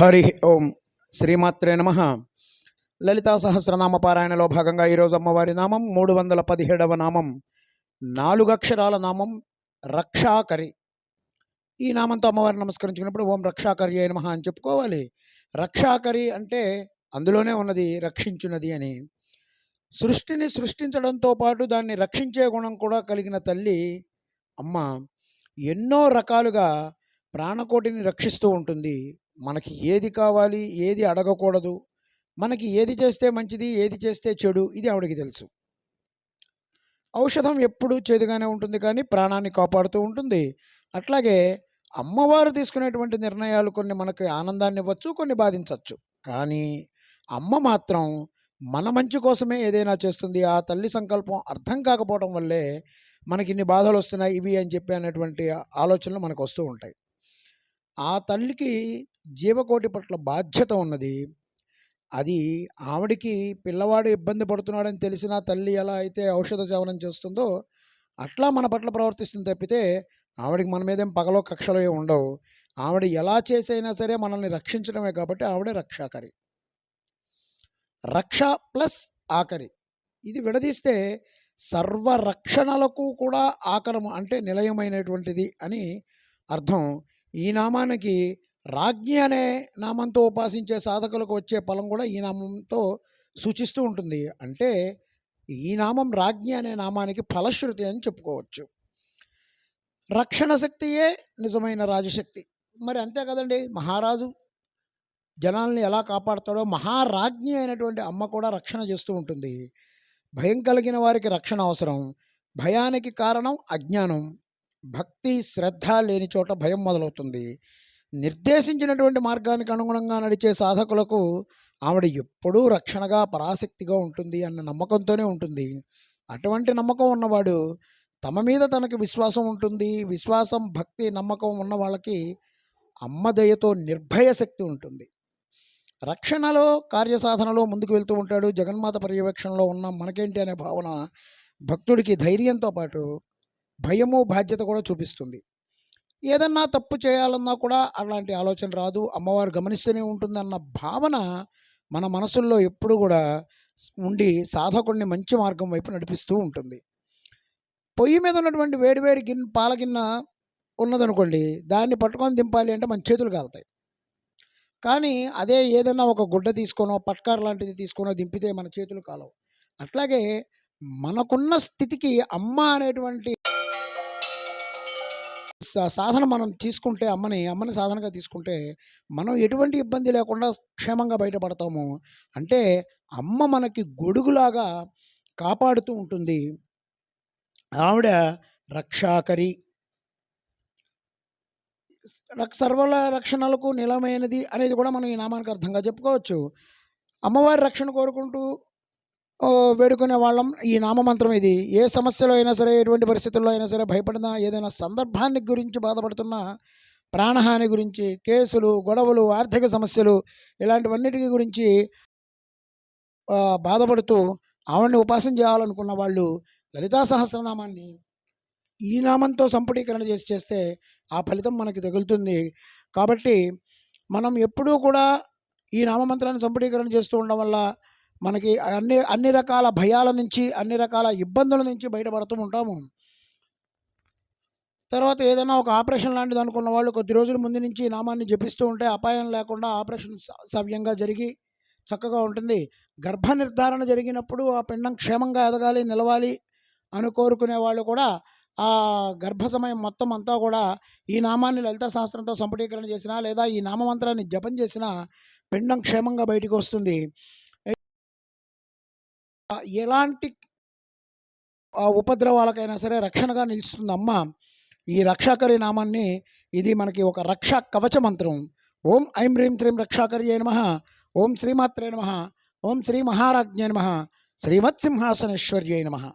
హరి ఓం శ్రీమాత్రే నమ. లలితా సహస్రనామ పారాయణలో భాగంగా ఈరోజు అమ్మవారి నామం మూడు వందల పదిహేడవ నామం. నాలుగు అక్షరాల నామం రక్షాకరి. ఈ నామంతో అమ్మవారిని నమస్కరించుకున్నప్పుడు ఓం రక్షాకరి అయిన మహా అని చెప్పుకోవాలి. రక్షాకరి అంటే అందులోనే ఉన్నది రక్షించున్నది అని. సృష్టిని సృష్టించడంతో పాటు దాన్ని రక్షించే గుణం కూడా కలిగిన తల్లి అమ్మ ఎన్నో రకాలుగా ప్రాణకోటిని రక్షిస్తూ ఉంటుంది. మనకి ఏది కావాలి ఏది అడగకూడదు మనకి ఏది చేస్తే మంచిది ఏది చేస్తే చెడు ఇది ఆవిడకి తెలుసు. ఔషధం ఎప్పుడు చేదుగానే ఉంటుంది కానీ ప్రాణాన్ని కాపాడుతూ ఉంటుంది. అట్లాగే అమ్మవారు తీసుకునేటువంటి నిర్ణయాలు కొన్ని మనకి ఆనందాన్ని ఇవ్వచ్చు కొన్ని బాధించవచ్చు. కానీ అమ్మ మాత్రం మన మంచి కోసమే ఏదైనా చేస్తుంది. ఆ తల్లి సంకల్పం అర్థం కాకపోవడం వల్లే మనకి ఇన్ని బాధలు వస్తున్నాయి ఇవి అని చెప్పి అనేటువంటి ఆలోచనలు మనకు వస్తూ ఉంటాయి. ఆ తల్లికి జీవకోటి పట్ల బాధ్యత ఉన్నది. అది ఆవిడికి పిల్లవాడు ఇబ్బంది పడుతున్నాడని తెలిసిన తల్లి ఎలా అయితే ఔషధ సేవనం చేస్తుందో అట్లా మన పట్ల ప్రవర్తిస్తుంది తప్పితే ఆవిడకి మన మీదేం పగలో కక్షలో ఏం ఉండవు. ఆవిడ ఎలా చేసైనా సరే మనల్ని రక్షించడమే కాబట్టి ఆవిడే రక్షాకరి. రక్ష ప్లస్ ఆకరి. ఇది విడదీస్తే సర్వరక్షణలకు కూడా ఆకరము అంటే నిలయమైనటువంటిది అని అర్థం. ఈ నామానికి రాజ్ఞి అనే నామంతో ఉపాసించే సాధకులకు వచ్చే ఫలం కూడా ఈ నామంతో సూచిస్తూ ఉంటుంది. అంటే ఈ నామం రాజ్ఞి అనే నామానికి ఫలశ్రుతి అని చెప్పుకోవచ్చు. రక్షణ శక్తియే నిజమైన రాజశక్తి. మరి అంతే కదండి మహారాజు జనాల్ని ఎలా కాపాడుతాడో మహారాజ్ఞి అయినటువంటి అమ్మ కూడా రక్షణ చేస్తూ ఉంటుంది. భయం కలిగిన వారికి రక్షణ అవసరం. భయానికి కారణం అజ్ఞానం. భక్తి శ్రద్ధ లేని చోట భయం మొదలవుతుంది. నిర్దేశించినటువంటి మార్గానికి అనుగుణంగా నడిచే సాధకులకు ఆవిడ ఎప్పుడూ రక్షణగా పరాశక్తిగా ఉంటుంది అన్న నమ్మకంతోనే ఉంటుంది. అటువంటి నమ్మకం ఉన్నవాడు తమ మీద తనకి విశ్వాసం ఉంటుంది. విశ్వాసం భక్తి నమ్మకం ఉన్న వాళ్ళకి అమ్మ దయతో నిర్భయ శక్తి ఉంటుంది. రక్షణలో కార్యసాధనలో ముందుకు వెళ్తూ ఉంటాడు. జగన్మాత పర్యవేక్షణలో ఉన్న మనకేంటి అనే భావన భక్తుడికి ధైర్యంతో పాటు భయము బాధ్యత కూడా చూపిస్తుంది. ఏదన్నా తప్పు చేయాలన్నా కూడా అలాంటి ఆలోచన రాదు. అమ్మవారు గమనిస్తూనే ఉంటుందన్న భావన మన మనసుల్లో ఎప్పుడు కూడా ఉండి సాధకుడిని మంచి మార్గం వైపు నడిపిస్తూ ఉంటుంది. పొయ్యి మీద ఉన్నటువంటి వేడివేడి గిన్నె పాల గిన్నె ఉన్నదనుకోండి దాన్ని పట్టుకొని దింపాలి అంటే మన చేతులు కాలుతాయి. కానీ అదే ఏదైనా ఒక గుడ్డ తీసుకోనో పట్కార్ లాంటిది తీసుకోనో దింపితే మన చేతులు కాలవు. అట్లాగే మనకున్న స్థితికి అమ్మ అనేటువంటి సాధన మనం తీసుకుంటే అమ్మని అమ్మని సాధనగా తీసుకుంటే మనం ఎటువంటి ఇబ్బంది లేకుండా క్షేమంగా బయటపడతాము? అంటే అమ్మ మనకి గొడుగులాగా కాపాడుతూ ఉంటుంది. ఆవిడ రక్షాకరి. రక్- సర్వల రక్షణలకు నిలమైనది అనేది కూడా మనం ఈ నామానికి అర్థంగా చెప్పుకోవచ్చు. అమ్మవారి రక్షణ కోరుకుంటూ వేడుకునే వాళ్ళం. ఈ నామమంత్రం ఇది. ఏ సమస్యలో అయినా సరే ఎటువంటి పరిస్థితుల్లో అయినా సరే భయపడినా ఏదైనా సందర్భాన్ని గురించి బాధపడుతున్నా ప్రాణహాని గురించి కేసులు గొడవలు ఆర్థిక సమస్యలు ఇలాంటివన్నిటి గురించి బాధపడుతూ ఆవిడని ఉపాసన చేయాలనుకున్న వాళ్ళు లలితా సహస్రనామాన్ని ఈ నామంతో సంపుటీకరణ చేసి చేస్తే ఆ ఫలితం మనకి తగులుతుంది. కాబట్టి మనం ఎప్పుడూ కూడా ఈ నామమంత్రాన్ని సంపుటీకరణ చేస్తూ ఉండడం వల్ల మనకి అన్ని అన్ని రకాల భయాల నుంచి అన్ని రకాల ఇబ్బందుల నుంచి బయటపడుతూ ఉంటాము. తర్వాత ఏదైనా ఒక ఆపరేషన్ లాంటిది అనుకున్న వాళ్ళు కొద్ది రోజుల ముందు నుంచి నామాన్ని జపిస్తూ ఉంటే అపాయం లేకుండా ఆపరేషన్ సవ్యంగా జరిగి చక్కగా ఉంటుంది. గర్భ నిర్ధారణ జరిగినప్పుడు ఆ పిండం క్షేమంగా ఎదగాలి నిలవాలి అని కోరుకునే వాళ్ళు కూడా ఆ గర్భ సమయం మొత్తం అంతా కూడా ఈ నామాన్ని లలిత శాస్త్రంతో సంపుటీకరణ చేసినా లేదా ఈ నామమంత్రాన్ని జపం చేసినా పిండం క్షేమంగా బయటికి వస్తుంది. ఎలాంటి ఉపద్రవాలకైనా సరే రక్షణగా నిలుస్తుంది అమ్మ ఈ రక్షాకరి నామాన్ని ఇది మనకి ఒక రక్షా కవచ మంత్రం. ఓం ఐం హ్రీం త్రీం రక్షాకర్యే నమ. ఓం శ్రీమాత్రే నమ. ఓం శ్రీ మహారాజ్ఞే నమ. శ్రీమత్సింహాసనేశ్వర్యే నమ.